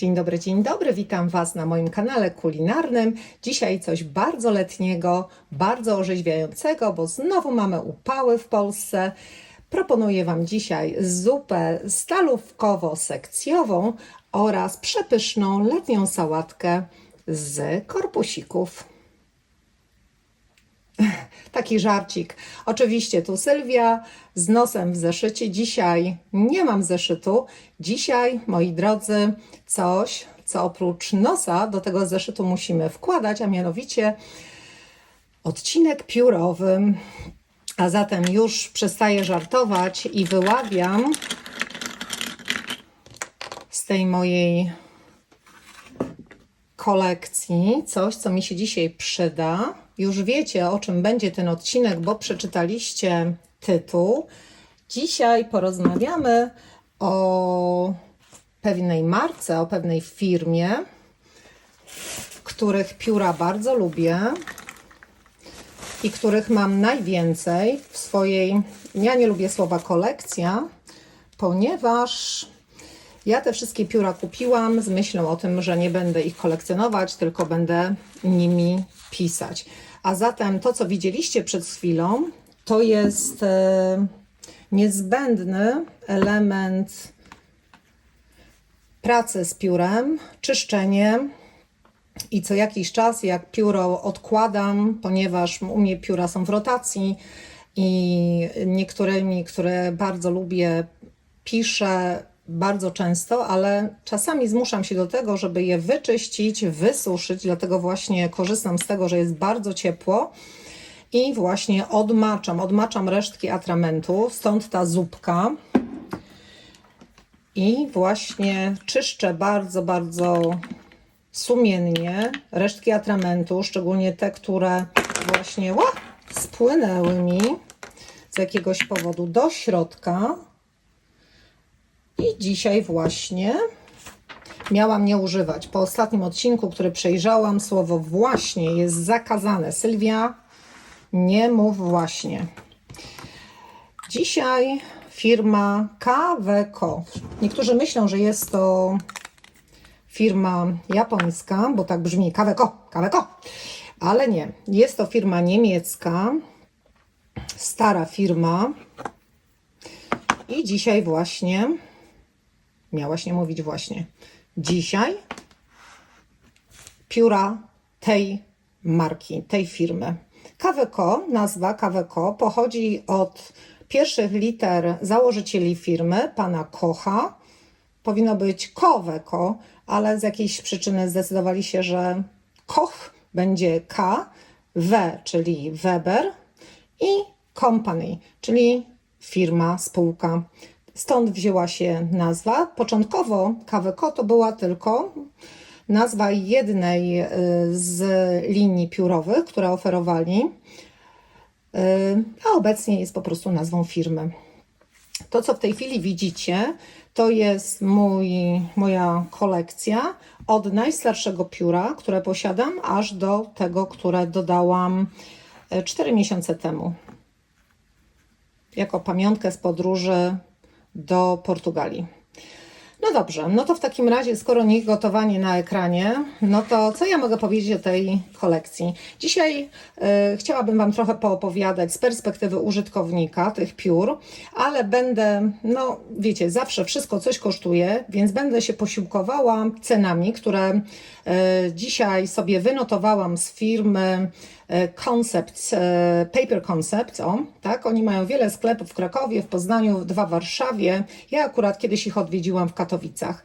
Dzień dobry, dzień dobry, witam Was na moim kanale kulinarnym. Dzisiaj coś bardzo letniego, bardzo orzeźwiającego, bo znowu mamy upały w Polsce. Proponuję Wam dzisiaj zupę stalówkowo-sekcjową oraz przepyszną letnią sałatkę z korpusików. Taki żarcik. Oczywiście tu Sylwia z nosem w zeszycie. Dzisiaj nie mam zeszytu. Dzisiaj, moi drodzy, coś, co oprócz nosa do tego zeszytu musimy wkładać, a mianowicie odcinek piórowy. A zatem już przestaję żartować i wyławiam z tej mojej kolekcji coś, co mi się dzisiaj przyda. Już wiecie, o czym będzie ten odcinek, bo przeczytaliście tytuł. Dzisiaj porozmawiamy o pewnej marce, o pewnej firmie, których pióra bardzo lubię i których mam najwięcej w swojej. Ja nie lubię słowa kolekcja, ponieważ ja te wszystkie pióra kupiłam z myślą o tym, że nie będę ich kolekcjonować, tylko będę nimi pisać. A zatem to, co widzieliście przed chwilą, to jest e, niezbędny element pracy z piórem, czyszczenie. I co jakiś czas, jak pióro odkładam, ponieważ u mnie pióra są w rotacji i niektórymi, które bardzo lubię, piszę bardzo często, ale czasami zmuszam się do tego, żeby je wyczyścić, wysuszyć, dlatego właśnie korzystam z tego, że jest bardzo ciepło i właśnie odmaczam, odmaczam resztki atramentu, stąd ta zupka. I właśnie czyszczę bardzo, bardzo sumiennie resztki atramentu, szczególnie te, które właśnie ła, spłynęły mi z jakiegoś powodu do środka. I dzisiaj właśnie miałam nie używać. Po ostatnim odcinku, który przejrzałam, słowo właśnie jest zakazane. Sylwia, nie mów właśnie. Dzisiaj firma KWK. Niektórzy myślą, że jest to firma japońska, bo tak brzmi KWK, KWK. Ale nie. Jest to firma niemiecka, stara firma. I dzisiaj właśnie miałaś nie mówić właśnie. Dzisiaj pióra tej marki, tej firmy. KWK, nazwa KWK pochodzi od pierwszych liter założycieli firmy, pana Kocha. Powinno być Koweko, ale z jakiejś przyczyny zdecydowali się, że Koch będzie K, W, czyli Weber i Company, czyli firma, spółka. Stąd wzięła się nazwa. Początkowo KWK to była tylko nazwa jednej y, z linii piórowych, które oferowali, y, a obecnie jest po prostu nazwą firmy. To, co w tej chwili widzicie, to jest mój, moja kolekcja od najstarszego pióra, które posiadam, aż do tego, które dodałam 4 miesiące temu. Jako pamiątkę z podróży do Portugalii. No dobrze, no to w takim razie, skoro nie gotowanie na ekranie, no to co ja mogę powiedzieć o tej kolekcji? Dzisiaj y, chciałabym Wam trochę poopowiadać z perspektywy użytkownika tych piór, ale będę, no wiecie, zawsze wszystko coś kosztuje, więc będę się posiłkowała cenami, które dzisiaj sobie wynotowałam z firmy Concept, Paper Concept, o, tak, oni mają wiele sklepów w Krakowie, w Poznaniu, dwa w Warszawie. Ja akurat kiedyś ich odwiedziłam w Katowicach.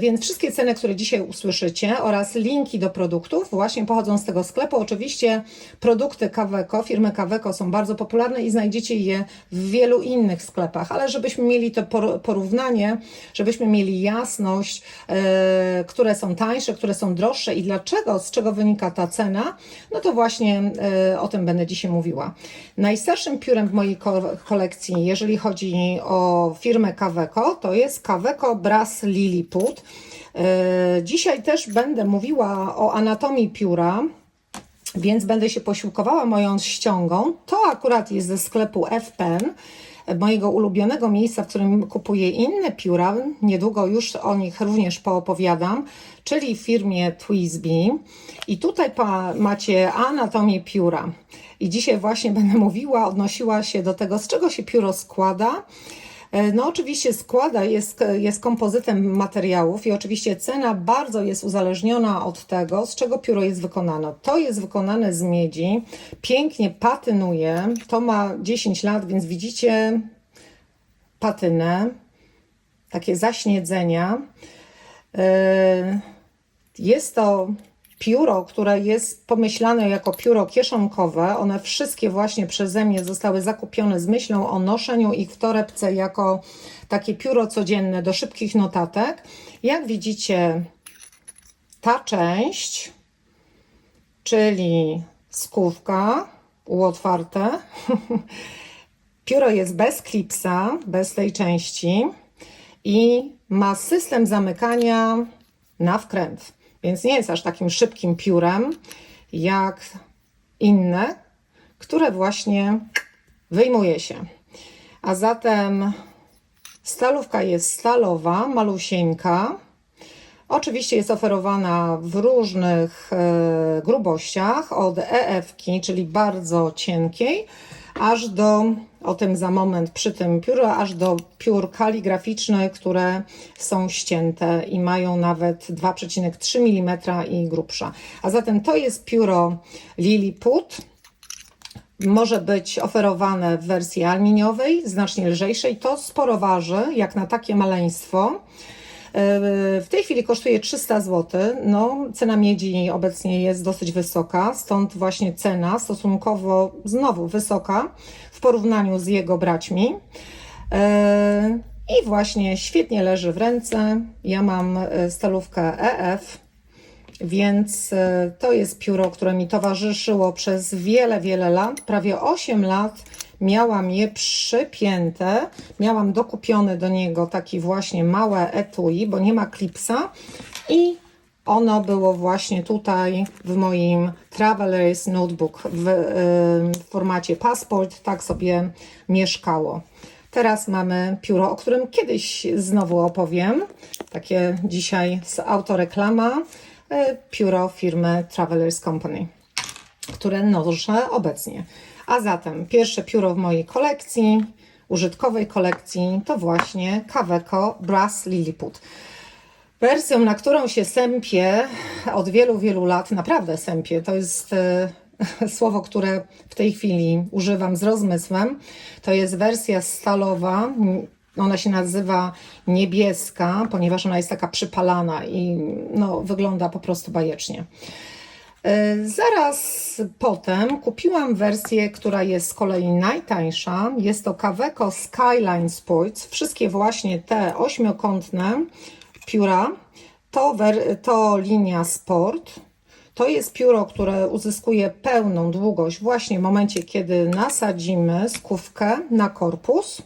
Więc wszystkie ceny, które dzisiaj usłyszycie oraz linki do produktów właśnie pochodzą z tego sklepu. Oczywiście produkty Kaweko, firmy Kaweko są bardzo popularne i znajdziecie je w wielu innych sklepach, ale żebyśmy mieli to porównanie, żebyśmy mieli jasność, e, które są tańsze, które są droższe i dlaczego, z czego wynika ta cena, no to właśnie e, o tym będę dzisiaj mówiła. Najstarszym piórem w mojej kolekcji, jeżeli chodzi o firmę Kaweko, to jest Kaweko Brass Lilliput. E, dzisiaj też będę mówiła o anatomii pióra, więc będę się posiłkowała moją ściągą. To akurat jest ze sklepu FPN. mojego ulubionego miejsca, w którym kupuję inne pióra. Niedługo już o nich również poopowiadam, czyli w firmie Twisby. I tutaj macie anatomię pióra. I dzisiaj właśnie będę mówiła, odnosiła się do tego, z czego się pióro składa. E, No oczywiście składa jest, jest kompozytem materiałów i oczywiście cena bardzo jest uzależniona od tego, z czego pióro jest wykonane. To jest wykonane z miedzi, pięknie patynuje, to ma 10 lat, więc widzicie patynę, takie zaśniedzenia. E, Jest to pióro, które jest pomyślane jako pióro kieszonkowe. One wszystkie właśnie przeze mnie zostały zakupione z myślą o noszeniu ich w torebce jako takie pióro codzienne do szybkich notatek. Jak widzicie, ta część, czyli skówka, uotwarte, pióro jest bez klipsa, bez tej części i ma system zamykania na wkręt, więc nie jest aż takim szybkim piórem jak inne, które właśnie wyjmuje się. A zatem stalówka jest stalowa, malusieńka. Oczywiście jest oferowana w różnych e, grubościach, od EF-ki, czyli bardzo cienkiej, aż do, o tym za moment przy tym pióru, aż do piór kaligraficznych, które są ścięte i mają nawet 2,3 mm i grubsza. A zatem to jest pióro Lilliput. Może być oferowane w wersji aluminiowej, znacznie lżejszej. To sporo waży, jak na takie maleństwo. W tej chwili kosztuje 300 zł. No, cena miedzi obecnie jest dosyć wysoka, stąd właśnie cena stosunkowo znowu wysoka w porównaniu z jego braćmi. E, I właśnie świetnie leży w ręce. Ja mam e, stalówkę EF, więc e, to jest pióro, które mi towarzyszyło przez wiele, wiele lat. Prawie 8 lat miałam je przypięte. Miałam dokupiony do niego taki właśnie małe etui, bo nie ma klipsa. I ono było właśnie tutaj w moim Traveler's Notebook w, y, w formacie passport. Tak sobie mieszkało. Teraz mamy pióro, o którym kiedyś znowu opowiem. Takie dzisiaj z autoreklama. y, Pióro firmy Travelers Company, które noszę obecnie. A zatem pierwsze pióro w mojej kolekcji, użytkowej kolekcji, to właśnie Kaweco Brass Lilliput. Wersją, na którą się sępię od wielu, wielu lat, naprawdę sępię, to jest e, słowo, które w tej chwili używam z rozmysłem, to jest wersja stalowa, ona się nazywa niebieska, ponieważ ona jest taka przypalana i no, wygląda po prostu bajecznie. E, Zaraz potem kupiłam wersję, która jest z kolei najtańsza. Jest to Kaweco Skyline Sports. Wszystkie właśnie te ośmiokątne pióra to, to linia Sport. To jest pióro, które uzyskuje pełną długość właśnie w momencie, kiedy nasadzimy skówkę na korpus.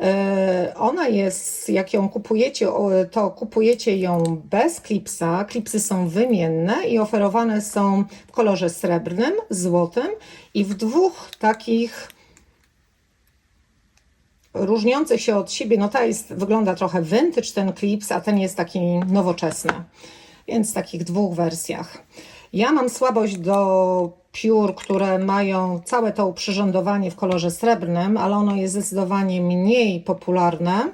E, Ona jest, jak ją kupujecie, to kupujecie ją bez klipsa. Klipsy są wymienne i oferowane są w kolorze srebrnym, złotym i w dwóch takich różniących się od siebie. No ta jest, wygląda trochę vintage ten klips, a ten jest taki nowoczesny. Więc w takich dwóch wersjach. Ja mam słabość do piór, które mają całe to uprzyrządowanie w kolorze srebrnym, ale ono jest zdecydowanie mniej popularne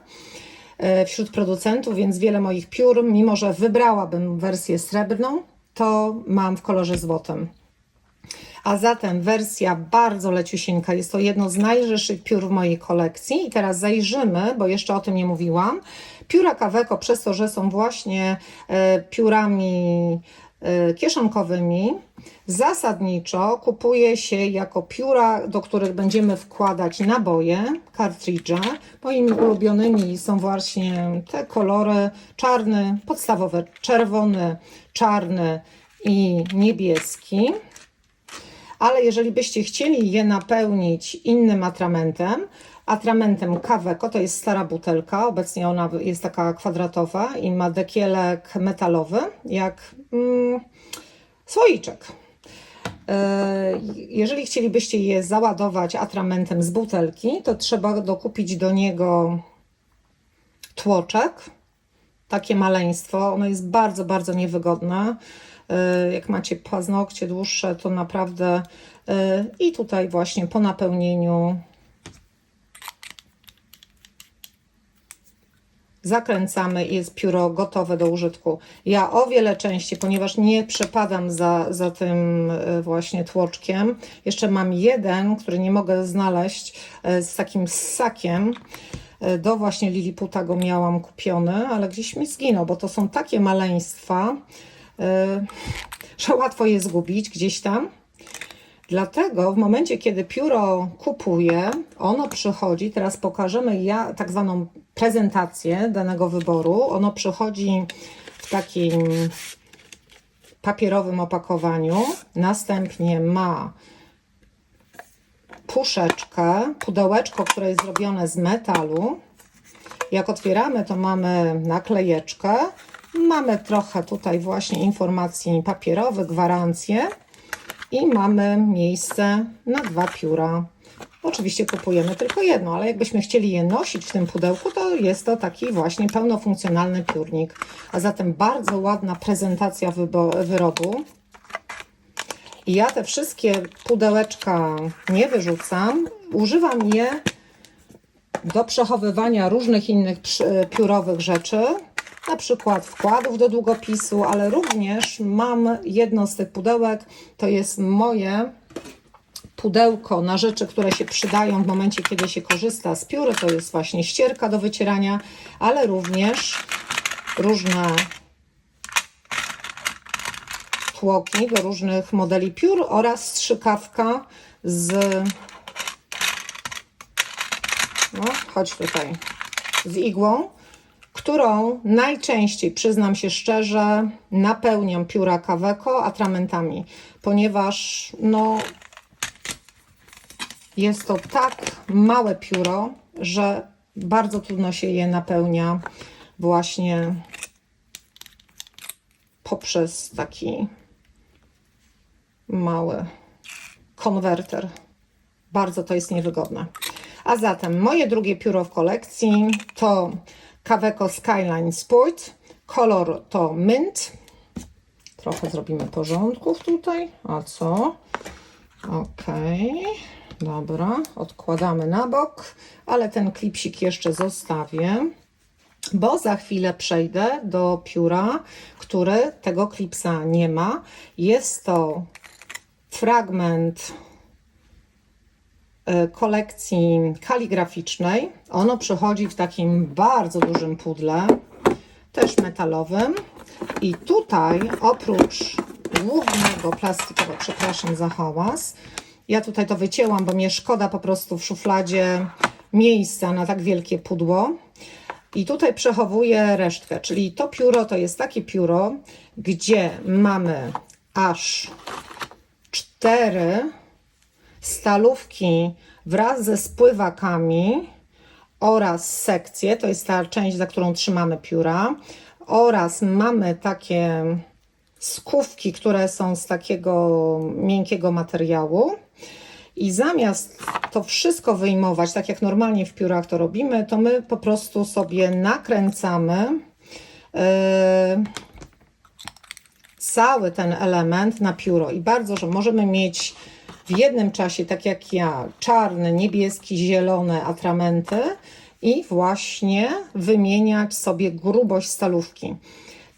e, wśród producentów, więc wiele moich piór, mimo że wybrałabym wersję srebrną, to mam w kolorze złotym. A zatem wersja bardzo leciusieńka. Jest to jedno z najlżejszych piór w mojej kolekcji. I teraz zajrzymy, bo jeszcze o tym nie mówiłam. Pióra Kaweco, przez to, że są właśnie e, piórami kieszonkowymi, zasadniczo kupuje się jako pióra, do których będziemy wkładać naboje, kartridże. Moimi ulubionymi są właśnie te kolory czarny, podstawowy czerwony, czarny i niebieski ale jeżeli byście chcieli je napełnić innym atramentem, atramentem Kaweco, to jest stara butelka, obecnie ona jest taka kwadratowa i ma dekielek metalowy, jak mm, słoiczek. E, Jeżeli chcielibyście je załadować atramentem z butelki, to trzeba dokupić do niego tłoczek, takie maleństwo. Ono jest bardzo, bardzo niewygodne. E, Jak macie paznokcie dłuższe, to naprawdę e, i tutaj właśnie po napełnieniu zakręcamy i jest pióro gotowe do użytku. Ja o wiele częściej, ponieważ nie przepadam za, za tym e, właśnie tłoczkiem, jeszcze mam jeden, który nie mogę znaleźć e, z takim ssakiem. E, Do właśnie Liliputa go miałam kupiony, ale gdzieś mi zginął, bo to są takie maleństwa, że łatwo je zgubić gdzieś tam. Dlatego w momencie, kiedy pióro kupuję, ono przychodzi, teraz pokażemy ja tak zwaną prezentację danego wyboru. Ono przychodzi w takim papierowym opakowaniu. Następnie ma puszeczkę, pudełeczko, które jest zrobione z metalu. Jak otwieramy, to mamy naklejeczkę. Mamy trochę tutaj właśnie informacji papierowych, gwarancje i mamy miejsce na dwa pióra. Oczywiście kupujemy tylko jedno, ale jakbyśmy chcieli je nosić w tym pudełku, to jest to taki właśnie pełnofunkcjonalny piórnik. A zatem bardzo ładna prezentacja wyrobu. I ja te wszystkie pudełeczka nie wyrzucam. Używam je do przechowywania różnych innych piórowych rzeczy, na przykład wkładów do długopisu, ale również mam jedno z tych pudełek, to jest moje pudełko na rzeczy, które się przydają w momencie, kiedy się korzysta z pióry, to jest właśnie ścierka do wycierania, ale również różne tłoki do różnych modeli piór oraz strzykawka z no, chodź tutaj, z igłą, którą najczęściej, przyznam się szczerze, napełniam pióra Kaweco atramentami, ponieważ no, jest to tak małe pióro, że bardzo trudno się je napełnia właśnie poprzez taki mały konwerter. Bardzo to jest niewygodne. A zatem moje drugie pióro w kolekcji to Kaweco Skyline Sport. Kolor to mint. Trochę zrobimy porządków tutaj. A co? Ok. Dobra, odkładamy na bok, ale ten klipsik jeszcze zostawię, bo za chwilę przejdę do pióra, które tego klipsa nie ma. Jest to fragment kolekcji kaligraficznej. Ono przychodzi w takim bardzo dużym pudle, też metalowym. I tutaj oprócz głównego plastikowego, przepraszam za hałas, ja tutaj to wycięłam, bo mnie szkoda po prostu w szufladzie miejsca na tak wielkie pudło. I tutaj przechowuję resztkę, czyli to pióro to jest takie pióro, gdzie mamy aż cztery stalówki wraz ze spływakami oraz sekcje, to jest ta część, za którą trzymamy pióra, oraz mamy takie skówki, które są z takiego miękkiego materiału. I zamiast to wszystko wyjmować, tak jak normalnie w piórach to robimy, to my po prostu sobie nakręcamy yy, cały ten element na pióro. I bardzo, że możemy mieć w jednym czasie, tak jak ja, czarny, niebieski, zielone atramenty i właśnie wymieniać sobie grubość stalówki.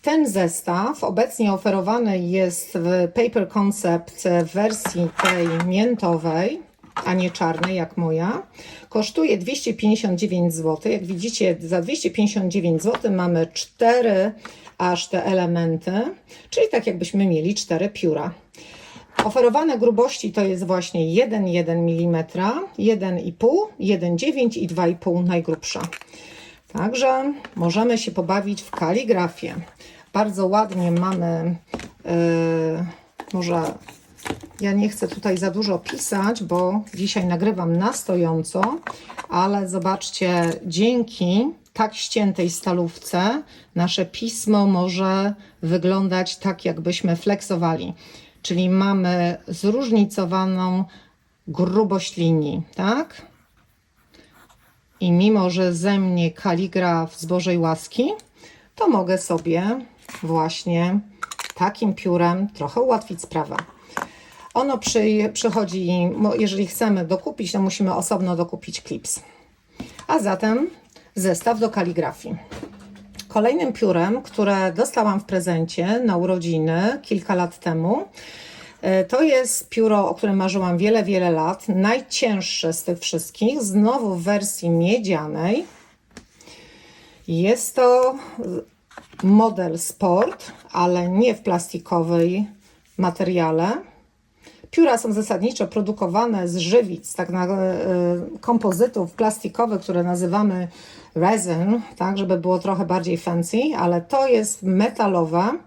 Ten zestaw obecnie oferowany jest w Paper Concept w wersji tej miętowej, a nie czarnej jak moja. Kosztuje 259 zł. Jak widzicie, za 259 zł mamy 4 aż te elementy, czyli tak jakbyśmy mieli 4 pióra. Oferowane grubości to jest właśnie 1,1 mm, 1,5, 1,9 i 2,5 najgrubsza. Także możemy się pobawić w kaligrafię. Bardzo ładnie mamy, yy, może ja nie chcę tutaj za dużo pisać, bo dzisiaj nagrywam na stojąco, ale zobaczcie, dzięki tak ściętej stalówce nasze pismo może wyglądać tak, jakbyśmy flexowali. Czyli mamy zróżnicowaną grubość linii, tak? I mimo, że ze mnie kaligraf z Bożej łaski, to mogę sobie właśnie takim piórem trochę ułatwić sprawę. Ono przy, przychodzi, jeżeli chcemy dokupić, to musimy osobno dokupić klips. A zatem zestaw do kaligrafii. Kolejnym piórem, które dostałam w prezencie na urodziny kilka lat temu, e, to jest pióro, o którym marzyłam wiele, wiele lat. Najcięższe z tych wszystkich, znowu w wersji miedzianej. Jest to model sport, ale nie w plastikowej materiale. Pióra są zasadniczo produkowane z żywic, tak na e, kompozytów plastikowych, które nazywamy resin, tak, żeby było trochę bardziej fancy, ale to jest metalowe,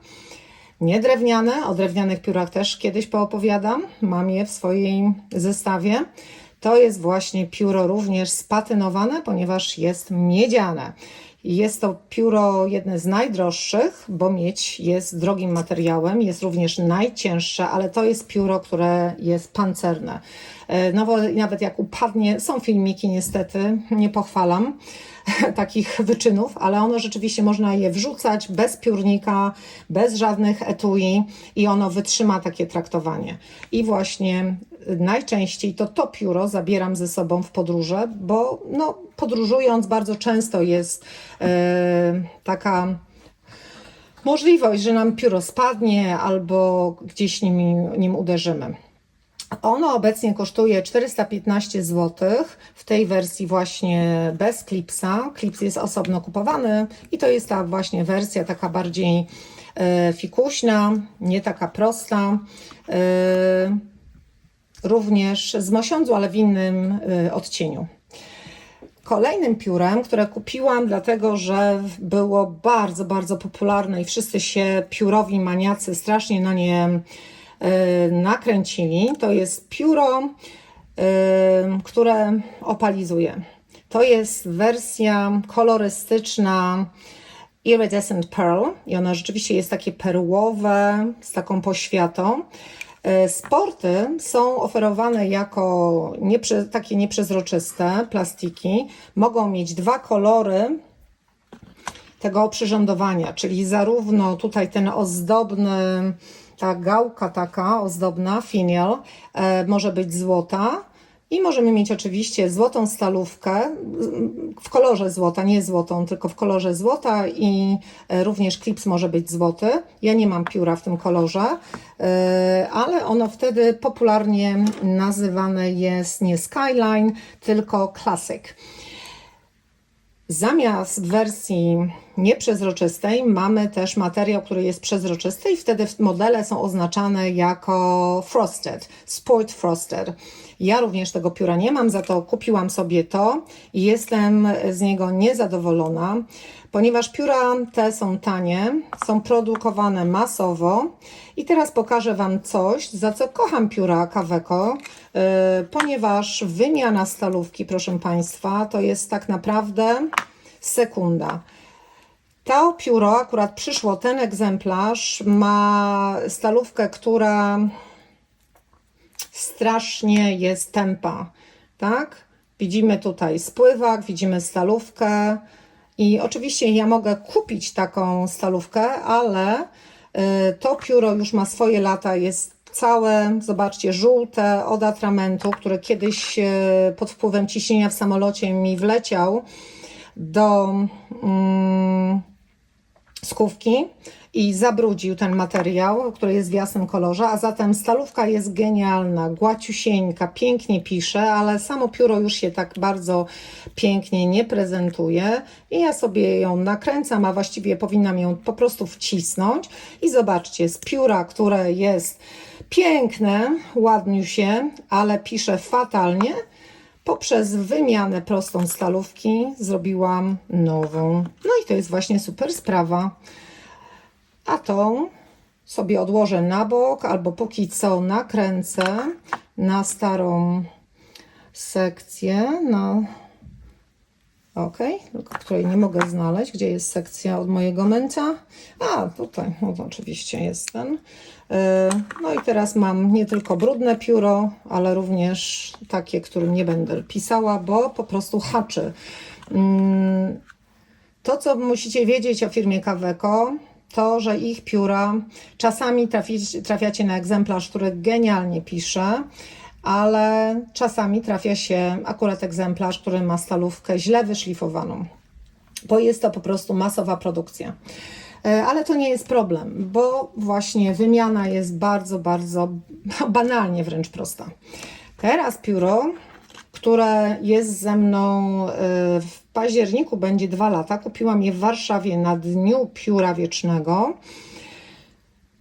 nie drewniane. O drewnianych piórach też kiedyś poopowiadam. Mam je w swoim zestawie. To jest właśnie pióro również spatynowane, ponieważ jest miedziane. Jest to pióro jedne z najdroższych, bo miedź jest drogim materiałem, jest również najcięższe, ale to jest pióro, które jest pancerne. E, No nawet jak upadnie, są filmiki niestety, nie pochwalam takich wyczynów, ale ono rzeczywiście można je wrzucać bez piórnika, bez żadnych etui i ono wytrzyma takie traktowanie. I właśnie najczęściej to to pióro zabieram ze sobą w podróże, bo no, podróżując bardzo często jest e, taka możliwość, że nam pióro spadnie albo gdzieś nim, nim uderzymy. Ono obecnie kosztuje 415 zł w tej wersji właśnie bez klipsa. Klips jest osobno kupowany i to jest ta właśnie wersja taka bardziej e, fikuśna, nie taka prosta. Również z mosiądzu, ale w innym e, odcieniu. Kolejnym piórem, które kupiłam, dlatego że było bardzo, bardzo popularne i wszyscy się piórowi maniacy strasznie na nie y, nakręcili, to jest pióro, y, które opalizuje. To jest wersja kolorystyczna Iridescent Pearl i ono rzeczywiście jest takie perłowe z taką poświatą. E, Sporty są oferowane jako nieprze, takie nieprzezroczyste plastiki. Mogą mieć dwa kolory tego oprzyrządowania, czyli zarówno tutaj ten ozdobny, ta gałka taka ozdobna, finial, e, może być złota, i możemy mieć oczywiście złotą stalówkę w kolorze złota, nie złotą, tylko w kolorze złota i e, również klips może być złoty. Ja nie mam pióra w tym kolorze, e, ale ono wtedy popularnie nazywane jest nie Skyline, tylko Classic. Zamiast wersji nieprzezroczystej mamy też materiał, który jest przezroczysty i wtedy modele są oznaczane jako frosted, sport frosted. Ja również tego pióra nie mam, za to kupiłam sobie to i jestem z niego niezadowolona, ponieważ pióra te są tanie, są produkowane masowo i teraz pokażę Wam coś, za co kocham pióra Kaweco, yy, ponieważ wymiana stalówki, proszę Państwa, to jest tak naprawdę sekunda. To pióro akurat przyszło, ten egzemplarz ma stalówkę, która strasznie jest tempa, tak? Widzimy tutaj spływak, widzimy stalówkę i oczywiście ja mogę kupić taką stalówkę, ale y, to pióro już ma swoje lata, jest całe, zobaczcie, żółte od atramentu, który kiedyś y, pod wpływem ciśnienia w samolocie mi wleciał do mm, skówki i zabrudził ten materiał, który jest w jasnym kolorze, a zatem stalówka jest genialna, głaciusieńka, pięknie pisze, ale samo pióro już się tak bardzo pięknie nie prezentuje. I ja sobie ją nakręcam, a właściwie powinnam ją po prostu wcisnąć. I zobaczcie, z pióra, które jest piękne, ładniusie, ale pisze fatalnie, poprzez wymianę prostą stalówki zrobiłam nową. No i to jest właśnie super sprawa. A tą sobie odłożę na bok, albo póki co nakręcę na starą sekcję, na Ok, tylko której nie mogę znaleźć. Gdzie jest sekcja od mojego męca? A, tutaj, no oczywiście jest ten. Yy, No i teraz mam nie tylko brudne pióro, ale również takie, którym nie będę pisała, bo po prostu haczy. Mm, To, co musicie wiedzieć o firmie Kaweco, to, że ich pióra czasami trafi, trafiacie na egzemplarz, który genialnie pisze, ale czasami trafia się akurat egzemplarz, który ma stalówkę źle wyszlifowaną, bo jest to po prostu masowa produkcja. E, Ale to nie jest problem, bo właśnie wymiana jest bardzo, bardzo banalnie wręcz prosta. Teraz pióro, które jest ze mną e, w październiku, będzie dwa lata. Kupiłam je w Warszawie na Dniu Pióra Wiecznego.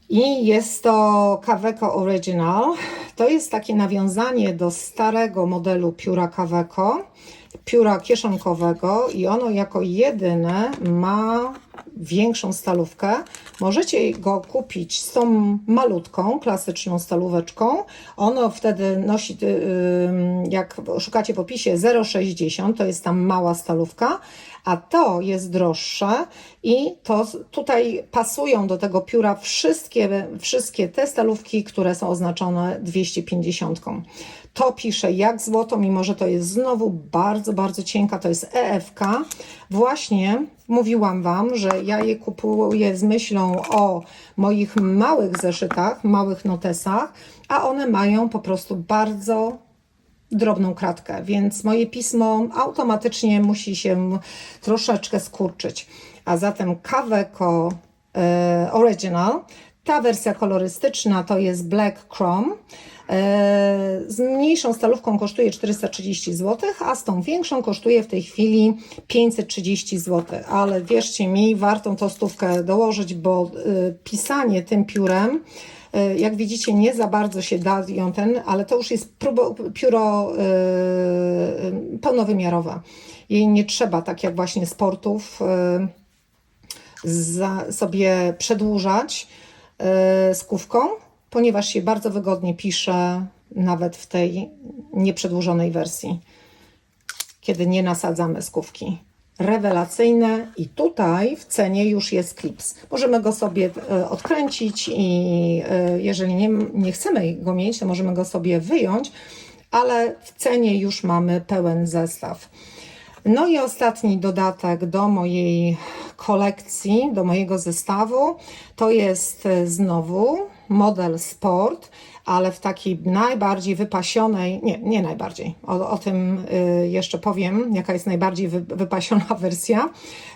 I jest to Kaweco Original. To jest takie nawiązanie do starego modelu pióra Kaweco, pióra kieszonkowego i ono jako jedyne ma większą stalówkę. Możecie go kupić z tą malutką, klasyczną stalóweczką. Ono wtedy nosi, y, y, jak szukacie w opisie, 0,60, to jest tam mała stalówka, a to jest droższe i to tutaj pasują do tego pióra wszystkie, wszystkie te stalówki, które są oznaczone 250. To pisze jak złoto, mimo że to jest znowu bardzo, bardzo cienka, to jest EFK. Właśnie mówiłam Wam, że ja je kupuję z myślą o moich małych zeszytach, małych notesach, a one mają po prostu bardzo drobną kratkę, więc moje pismo automatycznie musi się troszeczkę skurczyć. A zatem Kaweco e, Original, ta wersja kolorystyczna to jest Black Chrome. E, Z mniejszą stalówką kosztuje 430 zł, a z tą większą kosztuje w tej chwili 530 zł. Ale wierzcie mi, warto tą stówkę dołożyć, bo e, pisanie tym piórem E, Jak widzicie, nie za bardzo się da ten, ale to już jest próbo, pióro pełnowymiarowe. Jej nie trzeba, tak jak właśnie sportów, za, sobie przedłużać yy, skówką, ponieważ się bardzo wygodnie pisze nawet w tej nieprzedłużonej wersji kiedy nie nasadzamy skówki. Rewelacyjne i tutaj w cenie już jest klips. Możemy go sobie e, odkręcić i e, jeżeli nie, nie chcemy go mieć, to możemy go sobie wyjąć, ale w cenie już mamy pełen zestaw. No i ostatni dodatek do mojej kolekcji, do mojego zestawu, to jest e, znowu model Sport, ale w takiej najbardziej wypasionej, nie, nie najbardziej, o, o tym y, jeszcze powiem, jaka jest najbardziej wy, wypasiona wersja,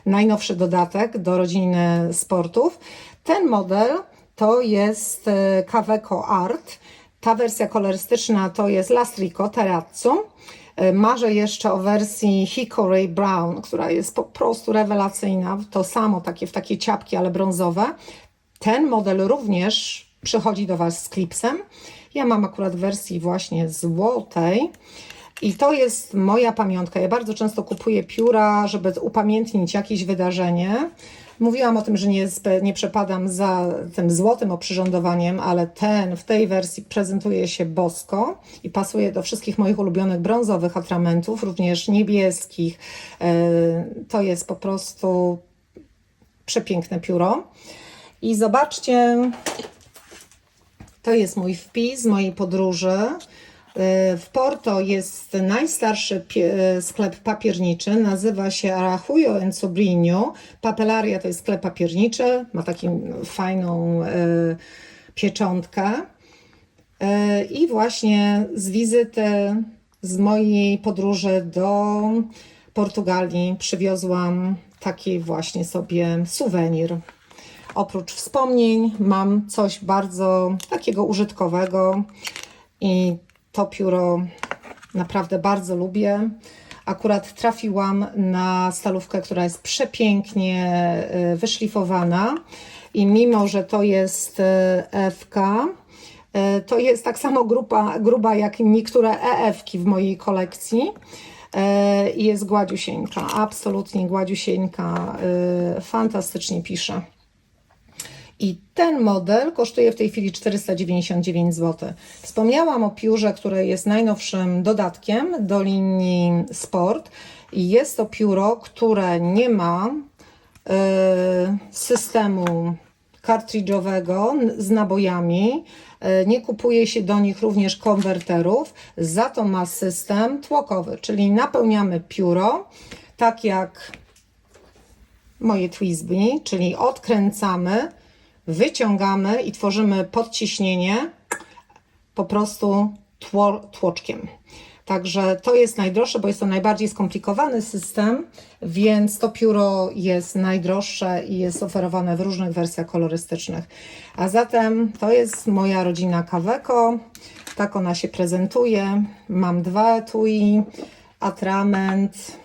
najnowszy dodatek do rodziny sportów. Ten model to jest y, Kaweco Art, ta wersja kolorystyczna to jest Lastrico Terrazzo. Y, Marzę jeszcze o wersji Hickory Brown, która jest po prostu rewelacyjna. To samo takie w takie ciapki, ale brązowe. Ten model również przychodzi do Was z klipsem. Ja mam akurat wersji właśnie złotej. I to jest moja pamiątka. Ja bardzo często kupuję pióra, żeby upamiętnić jakieś wydarzenie. Mówiłam o tym, że nie, nie przepadam za tym złotym oprzyrządowaniem, ale ten w tej wersji prezentuje się bosko i pasuje do wszystkich moich ulubionych brązowych atramentów, również niebieskich. Yy, To jest po prostu przepiękne pióro. I zobaczcie, to jest mój wpis z mojej podróży. Y, W Porto jest najstarszy y, sklep papierniczy, nazywa się Arachujo en Sobrinho. Papelaria to jest sklep papierniczy, ma taką fajną y, pieczątkę. I właśnie z wizyty z mojej podróży do Portugalii przywiozłam taki właśnie sobie suwenir. Oprócz wspomnień mam coś bardzo takiego użytkowego i to pióro naprawdę bardzo lubię. Akurat trafiłam na stalówkę, która jest przepięknie y, wyszlifowana i mimo, że to jest y, FK, y, to jest tak samo grupa, gruba jak niektóre EF-ki w mojej kolekcji i jest gładziusieńka, absolutnie gładziusieńka, fantastycznie pisze. I ten model kosztuje w tej chwili 499 zł. Wspomniałam o piórze, które jest najnowszym dodatkiem do linii Sport. Jest to pióro, które nie ma e, systemu kartridżowego z nabojami. E, Nie kupuje się do nich również konwerterów, za to ma system tłokowy, czyli napełniamy pióro, tak jak moje Twisby, czyli odkręcamy, wyciągamy i tworzymy podciśnienie po prostu tło, tłoczkiem. Także to jest najdroższe, bo jest to najbardziej skomplikowany system, więc to pióro jest najdroższe i jest oferowane w różnych wersjach kolorystycznych. A zatem to jest moja rodzina Kaweco. Tak ona się prezentuje. Mam dwa etui, atrament,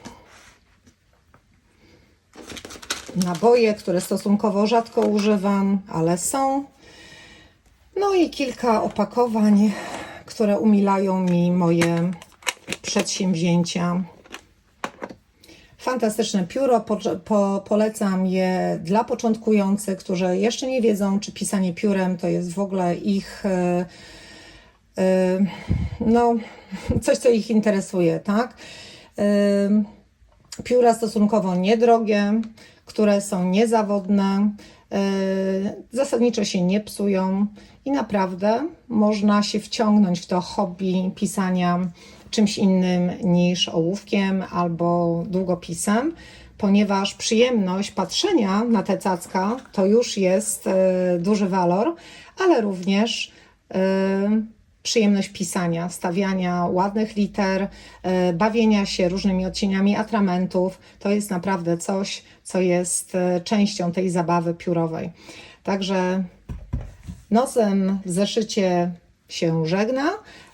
naboje, które stosunkowo rzadko używam, ale są. No i kilka opakowań, które umilają mi moje przedsięwzięcia. Fantastyczne pióro, po, po, polecam je dla początkujących, którzy jeszcze nie wiedzą, czy pisanie piórem to jest w ogóle ich, e, e, no, coś, co ich interesuje, tak? E, pióra stosunkowo niedrogie, które są niezawodne, yy, zasadniczo się nie psują i naprawdę można się wciągnąć w to hobby pisania czymś innym niż ołówkiem albo długopisem, ponieważ przyjemność patrzenia na te cacka to już jest yy, duży walor, ale również yy, przyjemność pisania, stawiania ładnych liter, e, bawienia się różnymi odcieniami atramentów. To jest naprawdę coś, co jest e, częścią tej zabawy piórowej. Także nosem w zeszycie się żegna.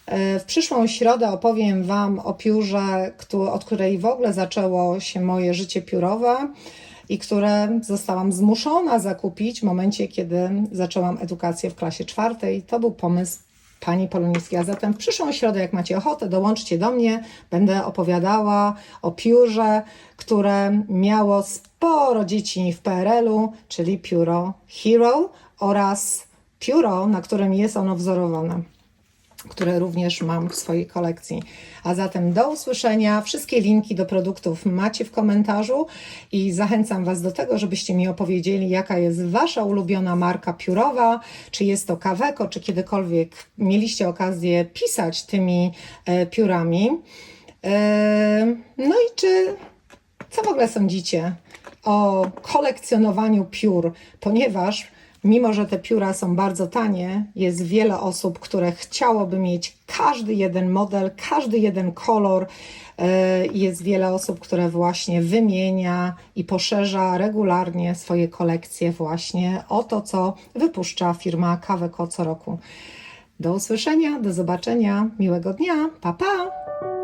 E, W przyszłą środę opowiem Wam o piórze, od której w ogóle zaczęło się moje życie piórowe i które zostałam zmuszona zakupić w momencie, kiedy zaczęłam edukację w klasie czwartej. To był pomysł pani Poloniewskiej. A zatem w przyszłą środę, jak macie ochotę, dołączcie do mnie. Będę opowiadała o piórze, które miało sporo dzieci w PRL-u, czyli pióro Hero oraz pióro, na którym jest ono wzorowane które również mam w swojej kolekcji. A zatem do usłyszenia. Wszystkie linki do produktów macie w komentarzu i zachęcam Was do tego, żebyście mi opowiedzieli, jaka jest Wasza ulubiona marka piórowa, czy jest to Kaweco, czy kiedykolwiek mieliście okazję pisać tymi e, piórami. E, no i czy co w ogóle sądzicie o kolekcjonowaniu piór? Ponieważ mimo, że te pióra są bardzo tanie, jest wiele osób, które chciałoby mieć każdy jeden model, każdy jeden kolor. E, Jest wiele osób, które właśnie wymienia i poszerza regularnie swoje kolekcje właśnie o to, co wypuszcza firma Kaweco co roku. Do usłyszenia, do zobaczenia, miłego dnia, pa pa!